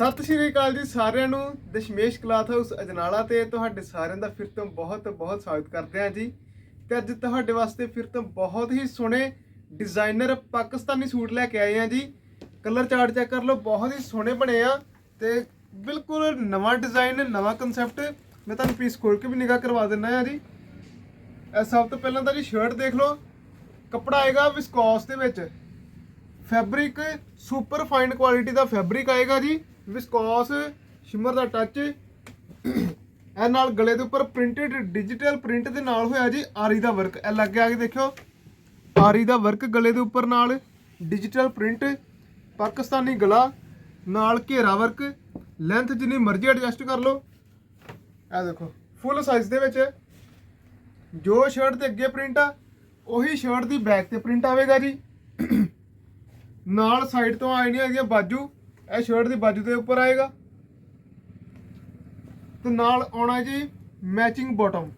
ਸਤਿ ਸ਼੍ਰੀ ਅਕਾਲ ਜੀ ਸਾਰਿਆਂ ਨੂੰ। ਦਸ਼ਮੇਸ਼ ਕਲਾਥ ਹਾਊਸ ਅਜਨਾਲਾ ਤੇ ਤੁਹਾਡੇ ਸਾਰਿਆਂ ਦਾ ਫਿਰ ਤੋਂ ਬਹੁਤ ਬਹੁਤ ਸਵਾਗਤ ਕਰਦੇ ਹਾਂ ਜੀ। ਤੇ ਅੱਜ ਤੁਹਾਡੇ ਵਾਸਤੇ ਫਿਰ ਤੋਂ ਬਹੁਤ ਹੀ ਸੋਹਣੇ ਡਿਜ਼ਾਈਨਰ ਪਾਕਿਸਤਾਨੀ ਸੂਟ ਲੈ ਕੇ ਆਏ ਹਾਂ ਜੀ। ਕਲਰ ਚਾਰਟ ਚੈੱਕ ਕਰ ਲਓ, ਬਹੁਤ ਹੀ ਸੋਹਣੇ ਬਣੇ ਆ ਤੇ ਬਿਲਕੁਲ ਨਵਾਂ ਡਿਜ਼ਾਈਨ, ਨਵਾਂ ਕਨਸੈਪਟ ਮੈਂ ਤੁਹਾਨੂੰ ਪੀਸ ਖੋਲ ਕੇ ਵੀ ਨਿਗਾਹ ਕਰਵਾ ਦਿੰਦਾ ਹਾਂ ਜੀ। ਇਹ ਸਭ ਤੋਂ ਪਹਿਲਾਂ ਤਾਂ ਜੀ ਸ਼ਰਟ ਦੇਖ ਲਓ। ਕੱਪੜਾ ਆਏਗਾ ਵਿਸਕੋਸ ਦੇ ਵਿੱਚ। ਫੈਬਰਿਕ ਸੁਪਰ ਫਾਈਨ ਕੁਆਲਿਟੀ ਦਾ ਫੈਬਰਿਕ ਆਏਗਾ ਜੀ ਵਿਸਕੋਸ ਸ਼ਿਮਰ ਦਾ ਟੱਚ ਇਹ ਨਾਲ ਗਲੇ ਦੇ ਉੱਪਰ ਪ੍ਰਿੰਟਡ ਡਿਜੀਟਲ ਪ੍ਰਿੰਟ ਦੇ ਨਾਲ ਹੋਇਆ ਜੀ, ਆਰੀ ਦਾ ਵਰਕ ਇਹ ਲੱਗੇ ਆ ਕੇ ਦੇਖਿਓ। ਆਰੀ ਦਾ ਵਰਕ ਗਲੇ ਦੇ ਉੱਪਰ ਨਾਲ ਡਿਜੀਟਲ ਪ੍ਰਿੰਟ ਪਾਕਿਸਤਾਨੀ ਗਲਾ, ਨਾਲ ਘੇਰਾ ਵਰਕ ਲੈਂਥ ਜਿੰਨੀ ਮਰਜ਼ੀ ਐਡਜਸਟ ਕਰ ਲਓ। ਇਹ ਦੇਖੋ ਫੁੱਲ ਸਾਈਜ਼ ਦੇ ਵਿੱਚ। ਜੋ ਸ਼ਰਟ ਦੇ ਅੱਗੇ ਪ੍ਰਿੰਟ ਆ, ਉਹੀ ਸ਼ਰਟ ਦੀ ਬੈਕ ਤੇ ਪ੍ਰਿੰਟ ਆਵੇਗਾ ਜੀ। ਨਾਲ ਸਾਈਡ ਤੋਂ ਆਈ ਨਹੀਂ ਹੈਗੀ ਬਾਜੂ, ਇਹ ਸ਼ਰਟ ਦੀ ਬਾਜੂ ਦੇ ਉੱਪਰ ਆਏਗਾ। ਤੇ ਨਾਲ ਆਉਣਾ ਜੀ ਮੈਚਿੰਗ ਬਾਟਮ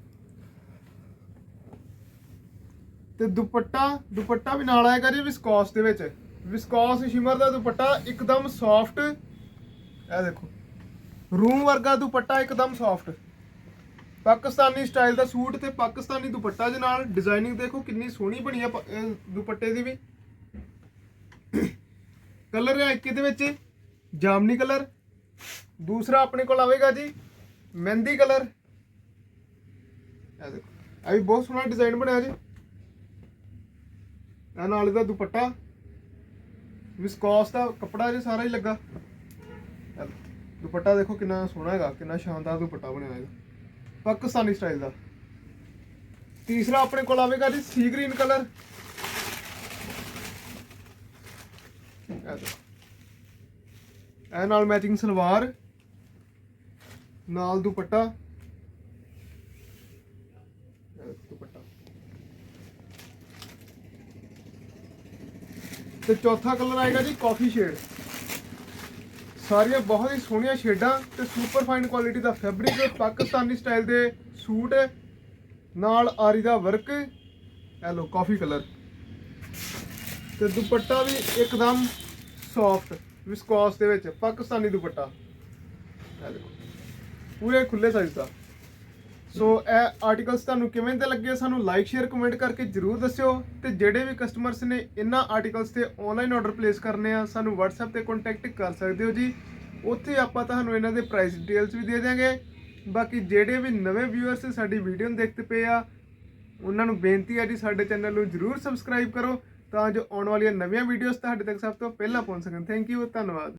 ਤੇ ਦੁਪੱਟਾ ਦੁਪੱਟਾ ਵੀ ਨਾਲ ਆਏਗਾ ਜੀ ਵਿਸਕੋਸ ਦੇ ਵਿੱਚ। ਵਿਸਕੋਸ ਸ਼ਿਮਰ ਦਾ ਦੁਪੱਟਾ ਇੱਕਦਮ ਸੌਫਟ ਇਹ ਦੇਖੋ ਰੂਮ ਵਰਗਾ ਦੁਪੱਟਾ ਇੱਕਦਮ ਸੌਫਟ ਪਾਕਿਸਤਾਨੀ ਸਟਾਈਲ ਦਾ ਸੂਟ ਤੇ ਪਾਕਿਸਤਾਨੀ ਦੁਪੱਟਾ ਦੇ ਨਾਲ। ਡਿਜ਼ਾਈਨਿੰਗ ਦੇਖੋ ਕਿੰਨੀ ਸੋਹਣੀ ਬਣੀ ਆ ਪ- ਦੁਪੱਟੇ ਦੀ ਵੀ। ਕਲਰ ਹੈ ਇੱਕ ਇਹਦੇ ਵਿੱਚ, ਜਾਮਨੀ ਕਲਰ, ਦੂਸਰਾ ਆਪਣੇ ਕੋਲ ਆਵੇਗਾ ਜੀ, ਮਹਿੰਦੀ ਕਲਰ। ਇਹ ਦੇਖੋ, ਇਹ ਵੀ ਬਹੁਤ ਸੋਹਣਾ ਡਿਜ਼ਾਈਨ ਬਣਿਆ ਜੀ। ਇਹ ਨਾਲ ਇਹਦਾ ਦੁਪੱਟਾ, ਵਿਸਕੋਸ ਦਾ ਕੱਪੜਾ ਜੀ ਸਾਰਾ ਹੀ ਲੱਗਾ। ਦੁਪੱਟਾ ਦੇਖੋ ਕਿੰਨਾ ਸੋਹਣਾ ਹੈਗਾ, ਕਿੰਨਾ ਸ਼ਾਨਦਾਰ ਦੁਪੱਟਾ ਬਣਿਆ ਹੈਗਾ ਪਾਕਿਸਤਾਨੀ ਸਟਾਈਲ ਦਾ। ਤੀਸਰਾ ਆਪਣੇ ਕੋਲ ਆਵੇਗਾ ਜੀ ਸੀ ਗ੍ਰੀਨ ਕਲਰ। ਇਹ ਦੇਖੋ। ਇਹ ਨਾਲ ਮੈਚਿੰਗ ਸਲਵਾਰ, ਨਾਲ ਦੁਪੱਟਾ। ਦੁਪੱਟਾ। ਤੇ ਚੌਥਾ ਕਲਰ ਆਏਗਾ ਜੀ ਕਾਫੀ ਸ਼ੇਡ ਸਾਰੀਆਂ ਬਹੁਤ ਹੀ ਸੋਹਣੀਆਂ ਸ਼ੇਡਾਂ ਤੇ ਸੁਪਰ ਫਾਈਨ ਕੁਆਲਿਟੀ ਦਾ ਫੈਬਰਿਕ ਪਾਕਿਸਤਾਨੀ ਸਟਾਈਲ ਦੇ ਸੂਟ, ਨਾਲ ਆਰੀ ਦਾ ਵਰਕ ਇਹ ਲੋ ਕਾਫੀ ਕਲਰ ਤੇ ਦੁਪੱਟਾ ਵੀ ਇੱਕਦਮ ਸੌਫਟ ਵਿਸਕੋਸ ਦੇ ਵਿੱਚ ਪਾਕਿਸਤਾਨੀ ਦੁਪੱਟਾ। ਇਹ ਦੇਖੋ, ਪੂਰੇ ਖੁੱਲੇ ਸਾਈਜ਼ ਦਾ। ਸੋ ਇਹ ਆਰਟੀਕਲਸ ਤੁਹਾਨੂੰ ਕਿਵੇਂ ਦੇ ਲੱਗੇ? ਸਾਨੂੰ ਲਾਈਕ ਸ਼ੇਅਰ ਕਮੈਂਟ ਕਰਕੇ ਜਰੂਰ ਦੱਸਿਓ ਤੇ ਜਿਹੜੇ ਵੀ ਕਸਟਮਰਸ ਨੇ ਇਹਨਾਂ ਆਰਟੀਕਲਸ ਤੇ ਆਨਲਾਈਨ ਆਰਡਰ ਪਲੇਸ ਕਰਨੇ ਆ, ਸਾਨੂੰ WhatsApp ਤੇ ਕੰਟੈਕਟ ਕਰ ਸਕਦੇ ਹੋ ਜੀ। ਉੱਥੇ ਆਪਾਂ ਤੁਹਾਨੂੰ ਇਹਨਾਂ ਦੇ ਪ੍ਰਾਈਸ ਡਿਟੇਲਸ ਵੀ ਦੇ ਦਿਆਂਗੇ। ਬਾਕੀ ਜਿਹੜੇ ਵੀ ਨਵੇਂ ਵਿਊਅਰਸ ਸਾਡੀ ਵੀਡੀਓ ਨੂੰ ਦੇਖਦੇ ਪਏ ਆ, ਉਹਨਾਂ ਨੂੰ ਬੇਨਤੀ ਹੈ ਜੀ ਸਾਡੇ ਚੈਨਲ ਨੂੰ ਜਰੂਰ ਸਬਸਕ੍ਰਾਈਬ ਕਰੋ। ਤਾਂ ਜੋ ਆਉਣ ਵਾਲੀਆਂ ਨਵੀਆਂ ਵੀਡੀਓਜ਼ ਤੁਹਾਡੇ ਤੱਕ ਸਭ ਤੋਂ ਪਹਿਲਾਂ ਪਹੁੰਚ ਸਕਣ। ਥੈਂਕ ਯੂ ਧੰਨਵਾਦ।